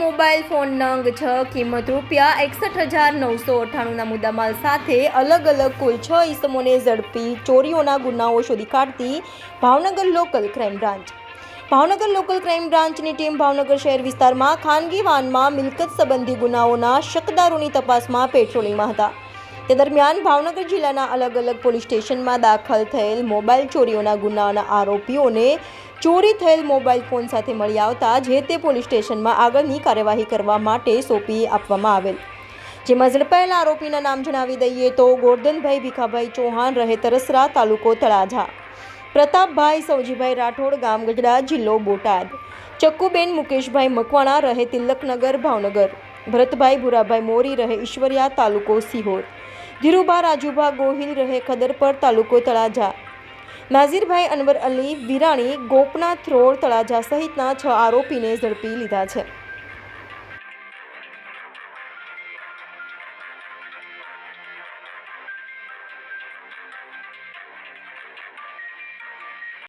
Mobile phone નંગ છ કિંમત રૂપિયા એકસઠ હજાર નવસો અઠ્ઠાણુંના મુદ્દામાલ સાથે અલગ અલગ કુલ છ ઈસમોને ઝડપી ચોરીઓના ગુનાઓ શોધી કાઢતી Bhavnagar local crime branch. Bhavnagar local crime બ્રાન્ચની ટીમ ભાવનગર શહેર વિસ્તારમાં ખાનગી વાનમાં મિલકત સંબંધી ગુનાઓના શકદારોની તપાસમાં પેટ્રોલિંગમાં હતા. તે દરમિયાન ભાવનગર જિલ્લાના અલગ અલગ પોલીસ સ્ટેશનમાં દાખલ થયેલ મોબાઈલ ચોરીઓના ગુનાના આરોપીઓને ચોરી થયેલ મોબાઈલ ફોન સાથે મળી આવતા જે તે પોલીસ સ્ટેશનમાં આગળની કાર્યવાહી કરવા માટે સોંપી આપવામાં આવેલ. જેમાં ઝડપાયેલા આરોપીના નામ જણાવી દઈએ તો ગોરધનભાઈ ભીખાભાઈ ચૌહાણ રહે તરસરા તાલુકો તળાજા. પ્રતાપભાઈ સૌજીભાઈ રાઠોડ ગામ ગઢડા જિલ્લો બોટાદ. ચક્કુબેન મુકેશભાઈ મકવાણા રહે તિલકનગર ભાવનગર. ભરતભાઈ ભુરાભાઈ મોરી રહે ઈશ્વરિયા તાલુકો સિહોર. ધીરુભા રાજુભા ગોહિલ રહે ખદરપર તાલુકો તળાજા. નાઝીરભાઈ અનવર અલી વિરાણી ગોપનાથ રોડ તળાજા સહિતના છ આરોપીને ઝડપી લીધા છે.